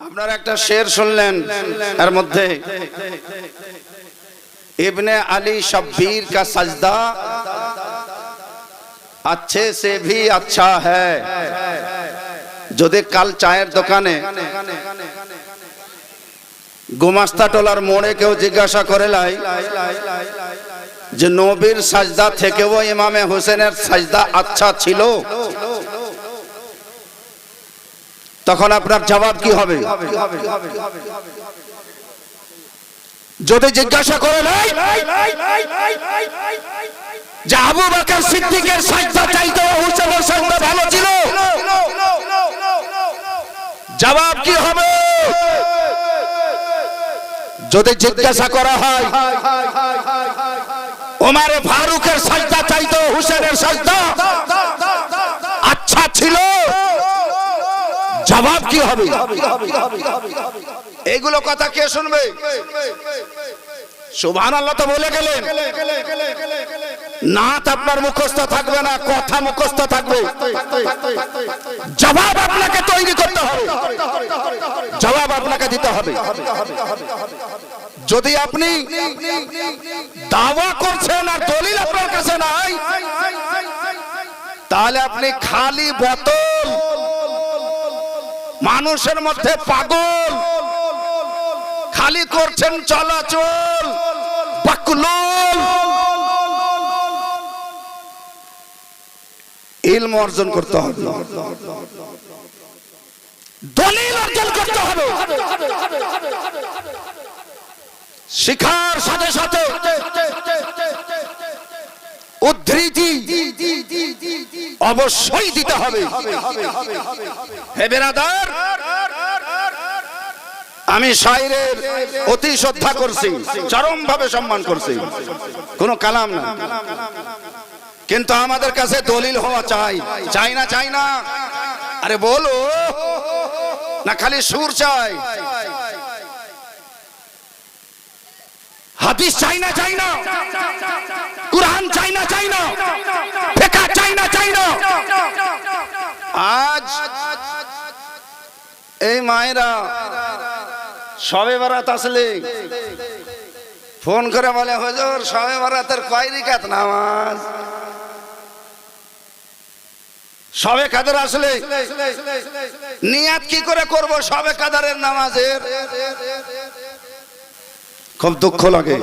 আপনার একটা শের শুনলেন এর মধ্যে इब्ने अली शब्बीर का सजदा अच्छे से भी अच्छा है যদি কাল চায়ের দোকানে গোমাস্তা টোলার মোড়ে কেউ জিজ্ঞাসা করে লাই যে নবীর সাজদা থেকেও ইমামে হোসেনের সাজদা আচ্ছা ছিল তখন আপনার জবাব কি হবে? যদি জিজ্ঞাসা করে নাই, যে আবু বকর সিদ্দিকের সাজদা চাইতে হুসেনের সাজদা ভালো ছিল? জবাব কি হবে? যদি জিজ্ঞাসা করা হয় ওমারে ফারুকের সাজদা চাইতো হুসেনের সাজদা আচ্ছা ছিল? জবাব কি হবে? এইগুলো কথা কে শুনবে? সুবহান আল্লাহ তো বলে গেলেন। নাত আপনার মুখস্থ থাকবে না কথা মুখস্থ থাকবে। জবাব আপনাকে তৈরি করতে হবে। জবাব আপনাকে দিতে হবে। যদি আপনি দাওয়া করছেন আর দলিল আপনার কাছে নাই তাহলে আপনি খালি বোতল মানুষের মধ্যে পাগল। খালি করছেন চলাচল। বাকলুল। ইলম অর্জন করতে হবে। দলিল অর্জন করতে হবে। শিখার সাথে সাথে উদ্ধৃতি অবশ্যই দিতে হবে। হে বেরাদার, আমি শাইরের অতি শ্রদ্ধা করছি চরম ভাবে সম্মান করছি। কোনো কালাম না। কিন্তু আমাদের কাছে দলিল হওয়া চাই। চাই না চাই না। আরে বলো, না খালি সুর চাই। হাদিস চাই না চাই না। কুরআন চাই না চাই না। ফিকহ চাই না চাই না। আজ এই মায়েরা সবে বারাত আসলে। ফোন করে বলে, হুজুর, সবে বারাতের কয় রিকাত নামাজ? সবে কাদের আসলে? নিয়াত কি করে করব? সবে কাদারের নামাজের। খুব দুঃখ লাগে।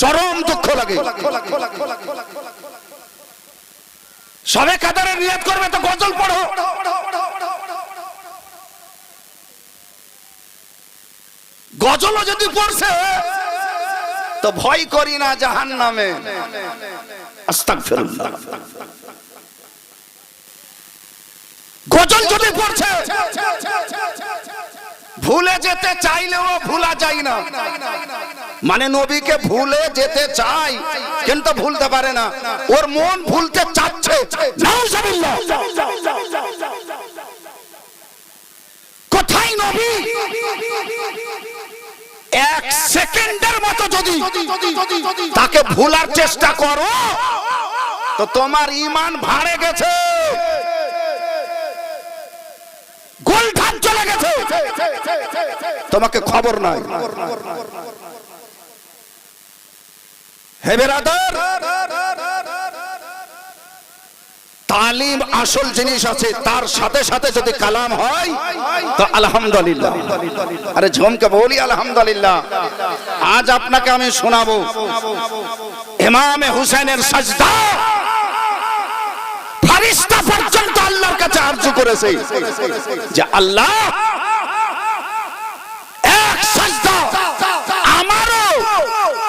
চরম দুঃখ লাগে। সবে কাদারের নিয়াত করবে তো গজল পড়ো। গজলও যদি পড়ছে, তো ভয় করি না জাহান নামে গজল যদি পড়ছে ভুলে যেতে চাইলেও ভুলা যায় না। মানে নবীকে ভুলে যেতে চাই, কিন্তু ভুলতে পারে না। ওর মন ভুলতে চাচ্ছে। কোথায় নবী? এক সেকেন্ডের মতো যদি তাকে ভুলার চেষ্টা করো, তো তোমার ইমান ভাড়ে গেছে। গোলধান চলে গেছে। তোমাকে খবর নাই। হে বেরাদার, তালিম আসল জিনিস আছে, তার সাথে সাথে যদি কালাম হয়, তো আলহামদুলিল্লাহ। আরে ঝমকে বলি আলহামদুলিল্লাহ। আজ আপনাকে আমি শোনাবো, ইমামে হুসেনের সাজদা। ফারিস্তা পর্যন্ত আল্লাহর কাছে আরজু করেছে যে আল্লাহ, এক সাজদা আমারও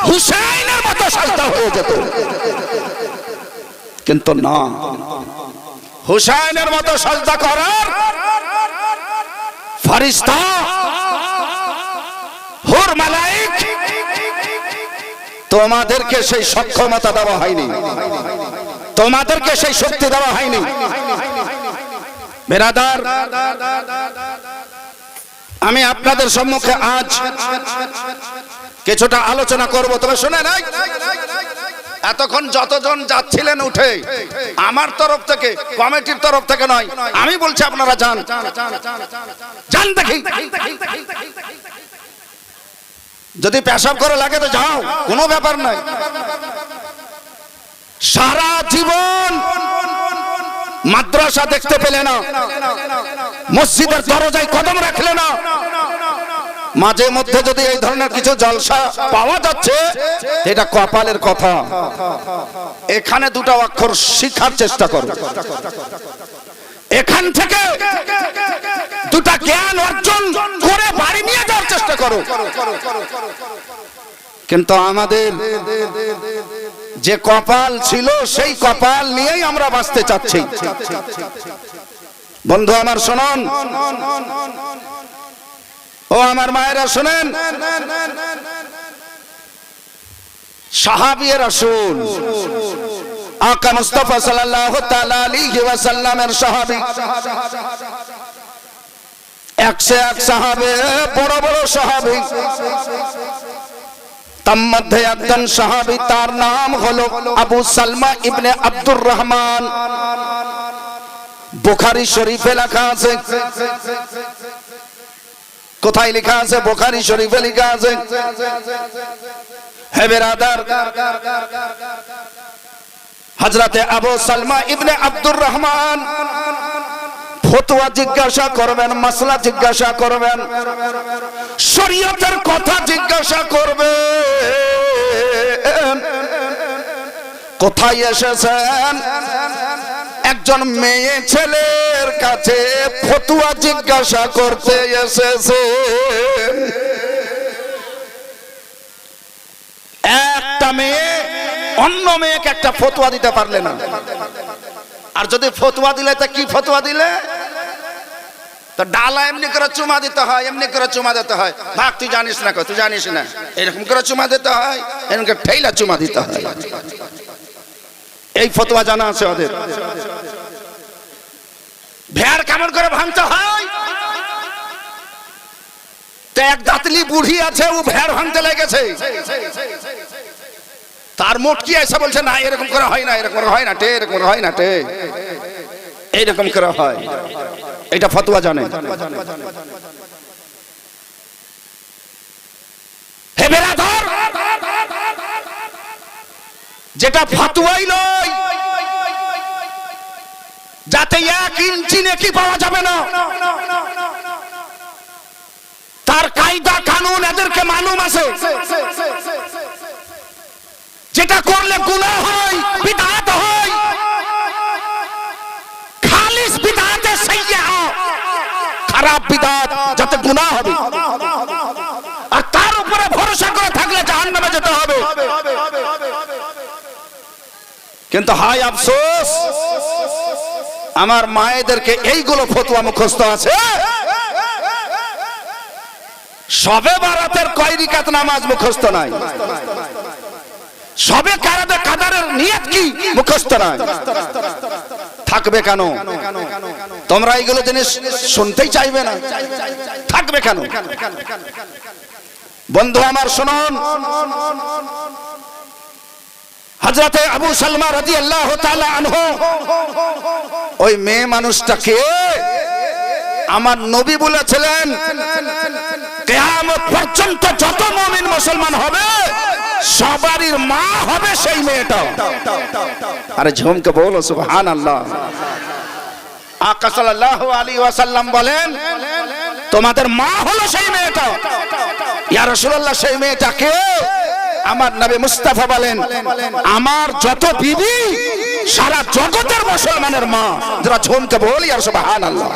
হুসাইনের মতো সাজদা হয়ে যেত। কিন্তু না, হুসাইনের মতো সাজদা করার ফারিস্তা হুর মালাইক তোমাদেরকে সেই সক্ষমতা দেওয়া হয়নি। তোমাদেরকে সেই শক্তি দেওয়া হয়নি। বেরাদার আমি আপনাদের সম্মুখে আজ কিছুটা আলোচনা করব। তবে শুনে নাই, এতক্ষণ যতজন যাচ্ছিলেন উঠে, আমার তরফ থেকে, কমিটির তরফ থেকে নয়, আমি বলছি আপনারা যান। যান দেখি। যদি পেশাব করে লাগে তো যাও, কোনো ব্যাপার নাই সারা জীবন মাদ্রাসা দেখতে পেলে না। মসজিদের দরজায় কদম রাখলে না। মাঝে মধ্যে যদি এই ধরনের কিছু জলসা পাওয়া যাচ্ছে, এটা কপালের কথা। এখানে দুটো অক্ষর শিখার চেষ্টা করো। এখান থেকে দুটা জ্ঞান অর্জন করে বাড়ি নিয়ে যাওয়ার চেষ্টা করো। কিন্তু আমাদের যে কপাল ছিল সেই কপাল নিয়েই আমরা বাঁচতে চাচ্ছি। বন্ধু আমার শোনন। ও আমার মায়েরা শোনেন। সাহাবিয়ে রাসূল, আকা মুস্তাফা সাল্লাল্লাহু তাআলা আলাইহি ওয়াসাল্লামের সাহাবী। একশো এক সাহাবে বড় বড় সাহাবী। তার মধ্যে একজন সাহাবী, তার নাম হলো আবু সালমা ইবনে আব্দুর রহমান। বুখারী শরীফে লেখা আছে। কোথায় লেখা আছে? বুখারী শরীফে লেখা আছে। হে বেরাদার, হযরতে আবু সালমা ইবনে আব্দুর রহমান। ফতোয়া জিজ্ঞাসা করবেন, মাসলা জিজ্ঞাসা করবেন, শরীয়তের কথা জিজ্ঞাসা করবে কোথায় এসেছেন? একজন মেয়ে ছেলের কাছে ফতুয়া জিজ্ঞাসা করতে এসেছে একটা মেয়ে, অন্য মেয়েকে একটা ফতুয়া দিতে পারলে না। আর যদি ফতুয়া দিলে, তা কি ফতুয়া দিলে? তো ডালা এমনি করে চুমা দিতে হয়, এমনি করে চুমা দিতে হয়। ভাগ, তুই জানিস না তুই জানিস না। এরকম করে চুমা দিতে হয়, এরকম করে চুমা দিতে হয়। এই ফতোয়া জানা আছে ওদের। ভেড় কেমন করে ভাঙতে হয়। এক দাঁতলি বুড়ি আছে, ও ভেড় ভাঙতে লেগেছে। তার মোট কি এসে বলছে, না, এরকম করে হয় না, এরকম হয় না টে এরকম হয় না টে এইরকম করে হয়। এটা ফতোয়া জানে। যেটা ফাতুয়াই যাতে এক ইঞ্চি নেকি পাওয়া যাবে না। তার কায়দা কানুন এদেরকে মালুম আছে। যেটা করলে গুনাহ হয় বিদআত হয়। খালিস খারাপ যাতে হবে। আর তার উপরে ভরসা করে থাকলে জাহান্নামে যেতে হবে। কিন্তু হাই আফসোস, আমার মায়েদেরকে এইগুলো ফতুয়া মুখস্থ আছে। সবে বারাতের কয়রিকাত নামাজ মুখস্থ নাই? সবে কারাদে কাদারের নিয়ত কি? মুখস্থ থাকবে কেন? তোমরা এইগুলো জিনিস শুনতেই চাইবে না। থাকবে কেন? বন্ধু আমার, শুনুন। হজরতে আবু সালমা রাজি আল্লাহ আনহু, ওই মেয়ে মানুষটাকে আমার নবী বলেছিলেন কেয়ামত পর্যন্ত যত মুমিন মুসলমান হবে, সবারই মা হবে সেই মেয়েটা আরে ঝুমকে বলো সুবহান আল্লাহ আকা সাল্লাল্লাহু আলাইহি ওয়াসাল্লাম বলেন, তোমাদের মা হলো সেই মেয়েটা ইয়া রাসূলুল্লাহ, সেই মেয়েটাকে আমার নবী মুস্তাফা বলেন, আমার যত বিবি, সারা জগতের মুসলমানের মা। যারা ঝুমকে বলি আর সুবহানাল্লাহ।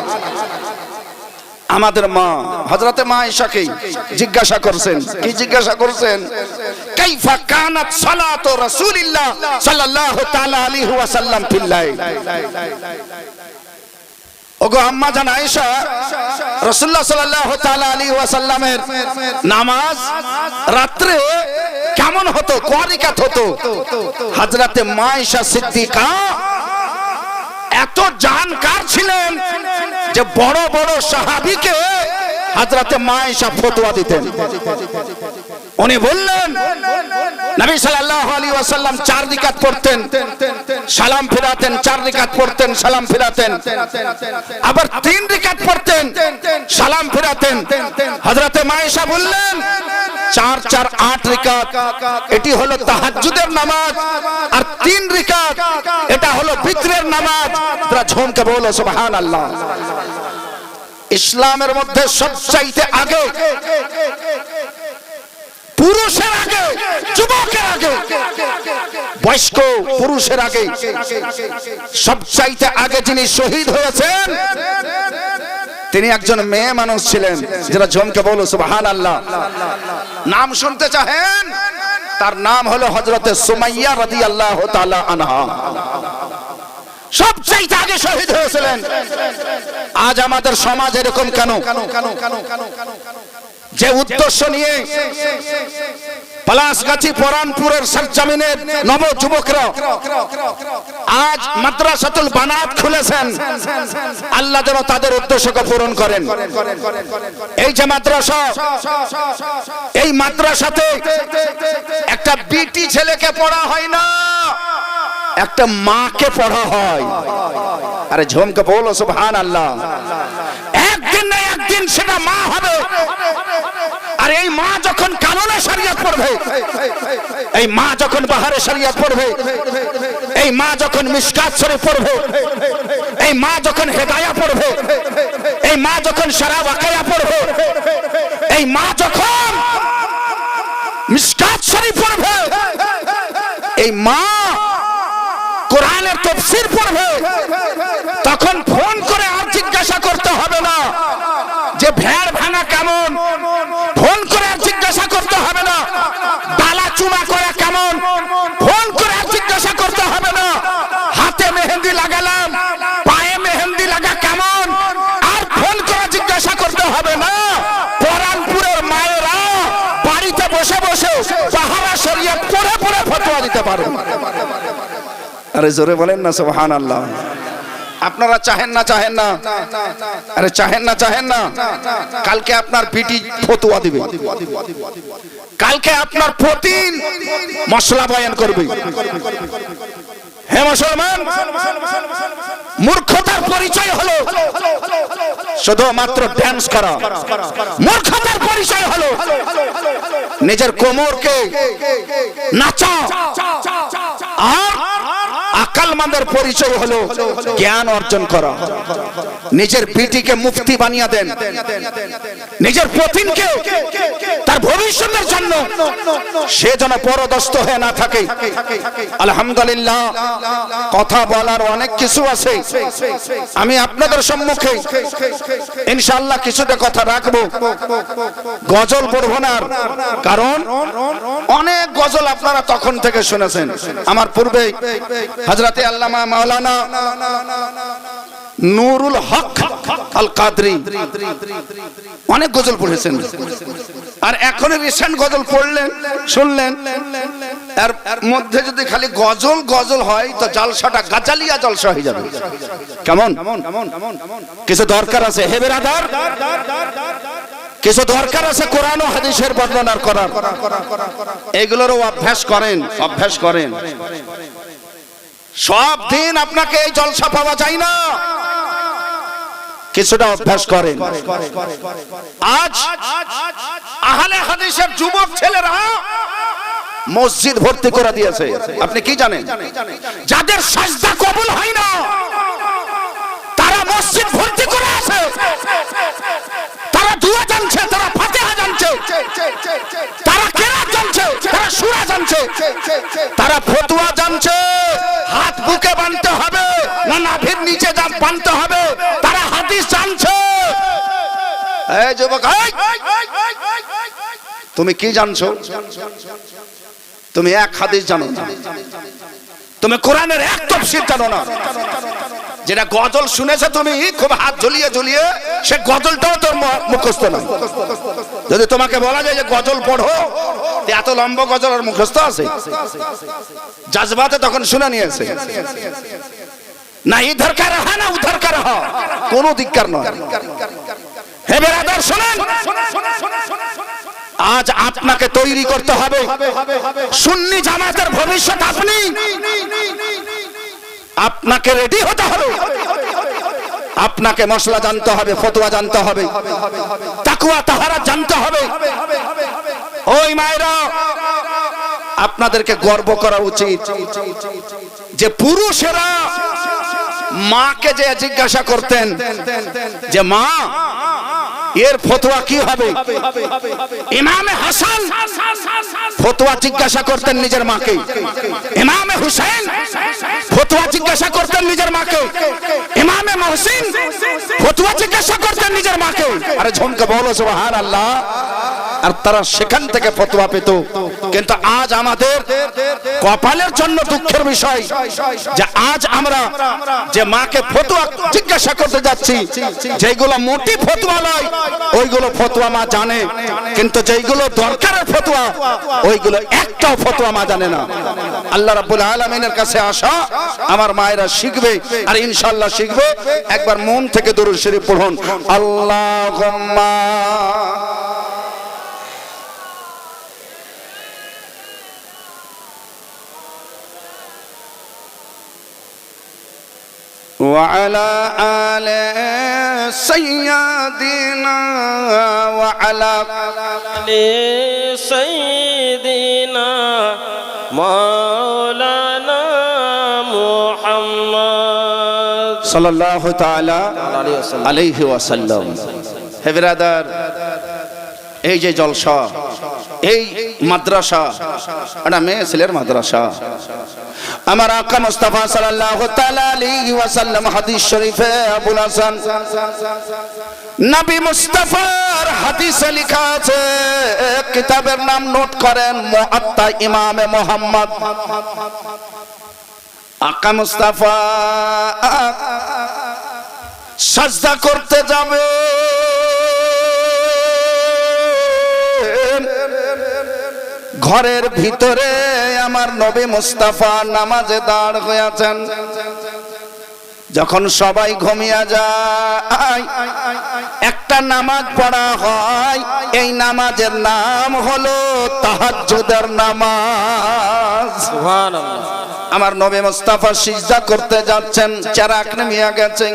আমাদের মা হজরতে মা ঈশাকে জিজ্ঞাসা করছেন। কি জিজ্ঞাসা করছেন? কাইফা কানাত সালাতু রাসূলিল্লাহ সাল্লাল্লাহু তাআলা আলাইহি ওয়াসাল্লাম ওগো আম্মা জান আয়েশা, রাসূলুল্লাহ সাল্লাল্লাহু তাআলা আলাইহি ওয়াসাল্লামের নামাজ রাত্রে কেমন হতো, কোয়ারিকাত হতো? হযরতে মা আয়েশা সিদ্দিকা এত জানকার ছিলেন যে বড় বড় সাহাবীকে হাজরাতে মায়েশা ফতোয়া দিতেন। উনি বললেন, নবী সাল্লাল্লাহু আলাইহি ওয়াসাল্লাম চার রিকাত পড়তেন, সালাম ফিরাতেন, চার রিকাত পড়তেন, সালাম ফিরাতেন। আবার তিন রিকাত পড়তেন, সালাম ফিরাতেন। হযরতে মায়েশা বললেন চার চার, আট রিকাত। এটি হলো তাহাজ্জুদের নামাজ। আর তিন রিকাত, এটা হলো বিত্রের নামাজ। তোরা ঝুমকে বলো, সুবহানাল্লাহ। ইসলামের মধ্যে সবচাইতে আগে, পুরুষের আগে, যুবকের আগে, বয়স্ক পুরুষের আগে। সবচাইতে আগে যিনি শহীদ হয়েছেন তিনি একজন মেয়ে মানুষ ছিলেন, যারা জমকে বলো সুবহান আল্লাহ নাম শুনতে চাহেন? তার নাম হলো হজরতে সুমাইয়া রাদি আল্লাহ আনহা। সবচাইতে আগে শহীদ হয়েছিলেন। আজ আমাদের সমাজ এরকম কেন? যে উদ্দেশ্য নিয়ে পলাশগাছি পরানপুরের সরজমিনের নব যুবকরা। আজ মাদ্রাসাতুল বানাত খুলেছেন। আল্লাহ যেন তাদের উদ্দেশ্যকে পূরণ করেন। এই যে মাদ্রাসা, এই মাদ্রাসাতে একটা বিটি ছেলেকে পড়া হয় না, একটা মাকে পড়া হয়। আরে ঝুমকে বলো সুবহান আল্লাহ একদিন না একদিন সেটা মা হবে। আর এই মা যখন কাননে শরিয়ত পড়বে, এই মা যখন বাহারে শরিয়ত পড়বে, এই মা যখন মিশকাত শরীফ পড়বে, এই মা যখন হেদায়া পড়বে, এই মা যখন সারা ওয়াকায়া পড়বে, এই মা যখন মিশকাত শরীফ পড়বে, এই মা কোরআনের তফসির পড়বে তখন ফোন করে আর জিজ্ঞাসা করতে হবে না যে ভেড় ভাঙা কেমন? ফোন করে জিজ্ঞাসা করতে হবে না। ডালা চুমা করা কেমন? ফোন করে জিজ্ঞাসা করতে হবে না। হাতে মেহেন্দি লাগালাম, পায়ে মেহেন্দি লাগা কেমন? আর ফোন করে জিজ্ঞাসা করতে হবে না। পরানপুরের মায়েরা বাড়িতে বসে বসে পাহারা সরিয়ে পড়ে পড়ে ফতোয়া দিতে পারে। আরে জোরে বলেন না সুবহান আল্লাহ আপনারা চাহেন না চাহেন না। আরে চাহেন না চাহেন না। কালকে আপনার পিটি ফতুয়া দিবে। কালকে আপনার প্রতিদিন মশলা বয়ান করবে। হে মুসলমান মূর্খতার পরিচয় হলো শুধু মাত্র ড্যান্স করা। মূর্খতার পরিচয় হলো নিজের কোমরকে নাচা। আর আকালমানদের পরিচয় হলো জ্ঞান অর্জন করা। নিজের পিটিকে মুফতি বানিয়ে দেন। নিজের পতিনকে তার ভবিষ্যতের জন্য সে যেন পরদস্ত হয়ে না থাকে। আলহামদুলিল্লাহ, কথা বলার অনেক কিছু আছে। আমি আপনাদের সম্মুখে ইনশাআল্লাহ কিছুটা কথা রাখব। গজল পড়ব না কারণ অনেক গজল আপনারা তখন থেকে শুনেছেন। আমার পূর্বে হজরতে আল্লামা মাওলানা নুরুল হক আল কাদরি অনেক গজল পড়েছেন। আর এখন রিসেন্ট গজল পড়লেন শুনলেন। এর মধ্যে যদি খালি গজল গজল হয় তো জলসাটা গাজালিয়া জলসা হয়ে যাবে। কেমন? কিছু দরকার আছে? হে বেরাদার কিছু দরকার আছে কোরআন ও হাদিসের বর্ণনা করার। এগুলোরও অভ্যাস করেন অভ্যাস করেন। সব দিন আপনাকে এই জলসা পাওয়া যায় না। কিছুটা অভ্যাস করেন। আজ আহলে হাদিসের যুবক ছেলেরা মসজিদ ভর্তি করে দিয়েছে। আপনি কি জানেন? যাদের সাজদা কবুল হয় না, তারা মসজিদ ভর্তি করে আছে। তারা দুয়া জানছে, তারা ফাতিহা জানছে। তারা কেরাত জানছে, তারা সুরা জানছে। তারা ফতুয়া জানছে। বানতে হবে। না নাভির নিচে দাঁত পানতে হবে। তারা হাদিস জানছে। এই যুবক তুমি কি জানছো? তুমি এক হাদিস জানো। তুমি কোরআনের এক তফসিল জানো না। যেটা গজল শুনেছে তুমি, খুব হাত ঝুলিয়ে ঝুলিয়ে, সে গজলটাও তোর মুখস্থ না যদি তোমাকে বলা যায় যে গজল পড়ো এত লম্বা গজল আর মুখস্থ আছে? জাজবাতে তখন শুনে নিয়েছে। না ইধার কা রাহা না উধার কা রাহা কোনো দিককার নয়। হে বেরাদার শোনেন। আজ আপনাকে তৈরি করতে হবে। সুন্নি জামাতের ভবিষ্যৎ আপনি। আপনাকে রেডি হতে হবে। আপনাকে মশলা জানতে হবে, ফতোয়া জানতে হবে। তাকুয়া তাহারা জানতে হবে। ওই মায়েরা, আপনাদেরকে গর্ব করা উচিত যে পুরুষেরা মাকে যে জিজ্ঞাসা করতেন যে মা এর ফতোয়া কি হবে? ইমামে হাসান ফতোয়া জিজ্ঞাসা করতেন নিজের মাকে। ইমামে হুসেন ফতোয়া জিজ্ঞাসা করতেন নিজের মাকে। ইমামে মহসিন ফতোয়া জিজ্ঞাসা করতেন নিজের মাকে। আরে ঝমকে বলো সুবহান আল্লাহ আর তারা সেখান থেকে ফতোয়া পেত। কিন্তু আজ আমাদের কপালের জন্য দুঃখের বিষয় যে আজ আমরা যে মাকে ফতোয়া জিজ্ঞাসা করতে যাচ্ছি যেগুলো মোটি ফতোয়া নয় ওইগুলো ফতোয়া মা জানে, কিন্তু যেইগুলো দরকারের ফতোয়া, ওইগুলো একটাও ফতোয়া মা জানে না। আল্লাহ রাব্বুল আলামিনের কাছে আসা, আমার মায়েরা শিখবে আর ইনশাআল্লাহ শিখবে। একবার মন থেকে দরুদ শরীফ পড়ুন। আল্লাহুম্মা وعلى آل سيدنا وعلى علي سيدنا مولانا محمد صلى الله تعالى عليه وسلم হে ব্রাদার এই যে জলসা এই মাদ্রাসা এটা মেয়ে ছেলের মাদ্রাসা আমার আকা মুস্তাফা সাল্লাল্লাহু তাআলা আলাইহি ওয়াসাল্লাম হাদিস শরীফে আবুল হাসান। নবী মুস্তাফার হাদিসে লেখা আছে কিতাবের নাম নোট করেন, মুআত্তা ইমামে মোহাম্মদ। আকা মুস্তাফা, সাজদা করতে যাবে। ঘরের ভিতরে আমার নবী মুস্তাফা নামাজে দাঁড় হয়েছেন। যখন সবাই ঘুমিয়ে যায় একটা নামাজ পড়া হয় এই নামাজের নাম হলো তাহাজ্জুদের নামাজ। আমার নবী মুস্তাফা সিজদা করতে যাচ্ছেন চারাক নেমিয়া গেছে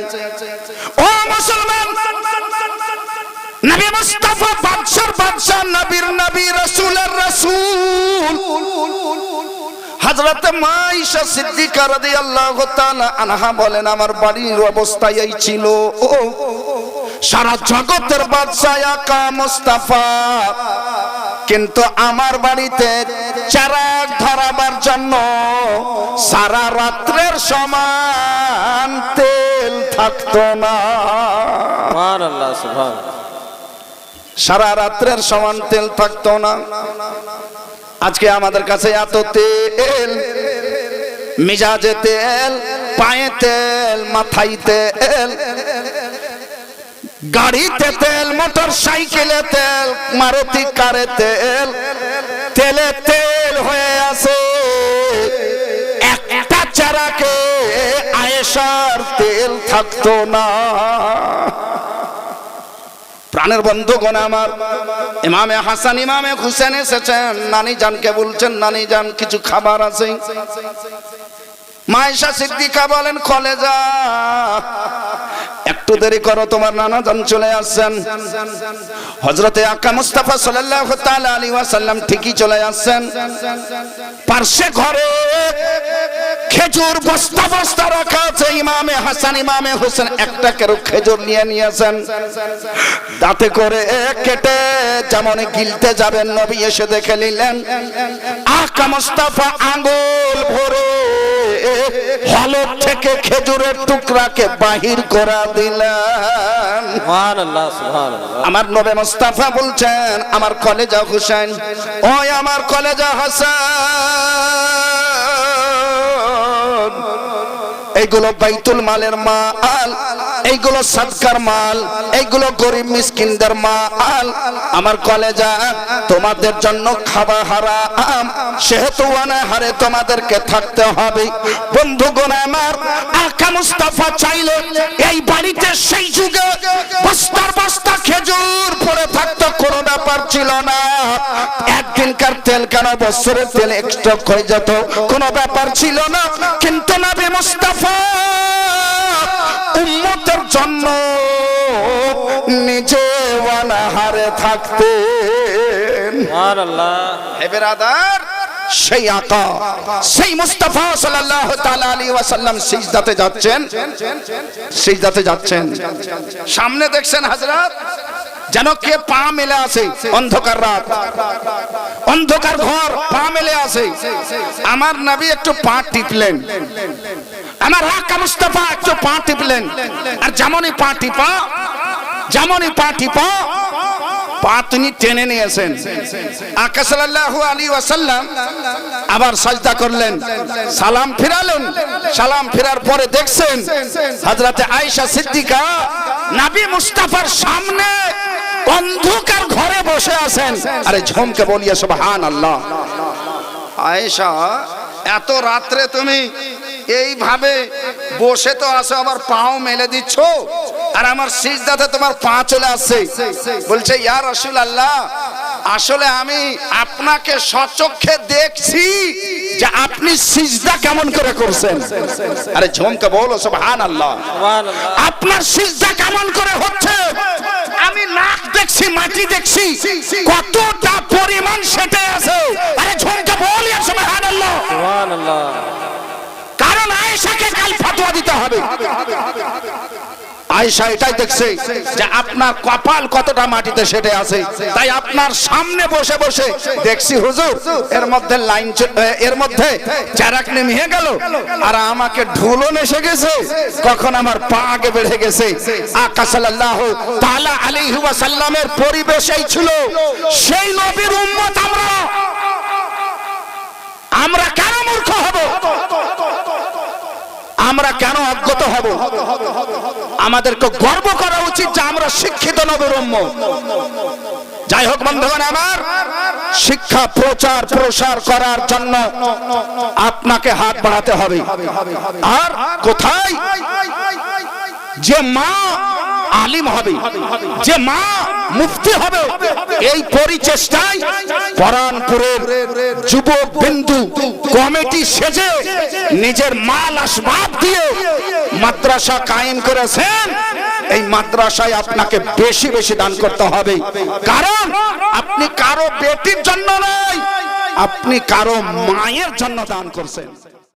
ও মুসলমান! নবী মুস্তাফা বাদশার বাদশা নবীর নবী, রাসূলের রাসূল। হযরত মাইশা সিদ্দিকা রাদিয়াল্লাহু তাআলা আনহা বলেন, আমার বাড়ির অবস্থা এই ছিল। ও সারা জগতের বাদশাহ আকা মুস্তাফা। কিন্তু আমার বাড়িতে চারাক ধরাবার জন্য সারা রাত্রের সমান তেল থাকতো না। সুবহান আল্লাহ সুবহান সারা রাত্রের সমান তেল থাকতো না। আজকে আমাদের কাছে এত তেল, মিজাজে তেল, পায়ে তেল, মাথায় তেল, গাড়িতে তেল মোটর সাইকেলে তেল, মারুতি কারে তেল, তেলে তেল হয়ে আছে। একটা চারাকে আয়েশার তেল থাকতো না। প্রাণের বন্ধুগণ আমার। ইমামে হাসান, ইমামে হুসেন এসেছেন। নানি জানকে বলছেন, নানি জান, কিছু খাবার আছে? মায়েশা সিদ্দিকা বলেন, কলেজা, একটু দেরি করো, তোমার নানা জান চলে আসছেন। হজরতে আকা মুস্তাফা সাল্লাল্লাহু তাআলা আলাইহি ওয়াসাল্লাম ঠিকই চলে আসছেন। পার্শ্বে ঘরে খেজুর বস্তা বস্তা রাখা আছে, ইমামে হাসান, ইমামে হোসেন একটা কেরো খেজুর নিয়ে নিয়েছেন। দাঁতে করে কেটে যেমন গিলতে যাবেন, নবী এসে দেখে নিলেন, আকা মুস্তাফা আঙ্গুল ভরে হলক থেকে খেজুরের টুকরাকে বাহির করা আল্লাহ আমার নবে মুস্তাফা বলছেন আমার কলেজা হুসেন ওই আমার কলেজা হাসান। এইগুলো বাইতুল মালের মাল। এইগুলো সদকার মাল, এইগুলো গরিব মিসকিনদের মাল। আমার কলেজা, তোমাদের জন্য খাবার হারাম। সেহেতু হারে তোমাদেরকে থাকতে হবে। বন্ধুগণ আমার, আকা মুস্তাফা চাইলে এই বাড়িতে সেই যুগে বস্তার বস্তা খেজুর পড়ে থাকতো, কোনো ব্যাপার ছিল না। একদিনকার তেল কেন বছরের তেল এক্সট্রা হয়ে যেত, কোনো ব্যাপার ছিল না। কিন্তু নবী মুস্তাফা উম্মতের জন্য নিজে হারে বেরাদার সেই আকা সেই মুস্তাফা সাল্লাল্লাহু তাআলা আলাইহি ওয়াসাল্লাম সিজদাতে যাচ্ছেন। সিজদাতে যাচ্ছেন। সামনে দেখছেন হযরত যেন কে পা মেলে আছে? অন্ধকার রাত। অন্ধকার ঘর পা মেলে আছে। আমার নবী একটু পা টিপলেন। আমার আকা মুস্তাফা একটু পা টিপলেন। আর যেমনই পা টিপা, যেমনই পা টিপা, পা তিনি টেনে নিয়েছেন। আকা সাল্লাল্লাহু আলাইহি ওয়াসাল্লাম আবার সাজদা করলেন। সালাম ফিরালেন। সালাম ফেরার পরে দেখছেন, হযরতে আয়েশা সিদ্দিকা নবী মুস্তাফার সামনে অন্ধকার ঘরে বসে আছেন। আরে ঝমকে বলিয়ে সুবহানাল্লাহ। আয়েশা এত রাত্রে তুমি এইভাবে বসে তো আসো আবার পাও মেলে দিচ্ছ? আর আমার সিজদাতে তোমার পা চলে আসছে। বলছে ইয়া রসুল আল্লাহ আসলে আমি আপনাকে সচক্ষে দেখছি যে আপনি সিজদা কেমন করে করছেন। আরে ঝমকে বলো সুবহান আল্লাহ সুবহান আল্লাহ আপনার সিজদা কেমন করে দেখছি মাটি দেখছি। কতটা পরিমাণ সেটাই আছে আরে ঝমকে বলি সুবহানাল্লাহ সুবহান আল্লাহ কারণ আয়েশাকে কাল ফতোয়া দিতে হবে আয়েশা এটাই দেখছে যে আপনার কপাল কতটা মাটিতে সেটে আছে। তাই আপনার সামনে বসে বসে দেখছি হুজুর, এর মধ্যে লাইন এর মধ্যে চারাক নেমে গেল আর আমাকে ঢুলন এসে গেছে। কখন আমার পা আগে বেড়ে গেছে। আকাশ সাল্লাল্লাহু তাআলা আলাইহি ওয়াসাল্লামের পরিবেশেই ছিল। সেই নবীর উম্মত আমরা। আমরা কেন মূর্খ হব? আমরা কেন অজ্ঞত হব? আমাদেরকে গর্ব করা উচিত যে আমরা শিক্ষিত নবরম্য যাই হোক, বন্ধুগণ, আমার শিক্ষা, প্রচার, প্রসার করার জন্য আপনাকে হাত বাড়াতে হবে। আর কোথায়? যে মা আলিম হবে। যে মা মুফতি হবে, এই পরিচেষ্টায় পরানপুরের যুবক বিন্দু কমিটি সেজে নিজের মাল আসবাব দিয়ে মাদ্রাসা কায়েম করেছেন। এই মাদ্রাসায় আপনাকে বেশি বেশি দান করতে হবে। কারণ আপনি কারও বেটির জন্য নয়, আপনি কারও মায়ের জন্য দান করছেন।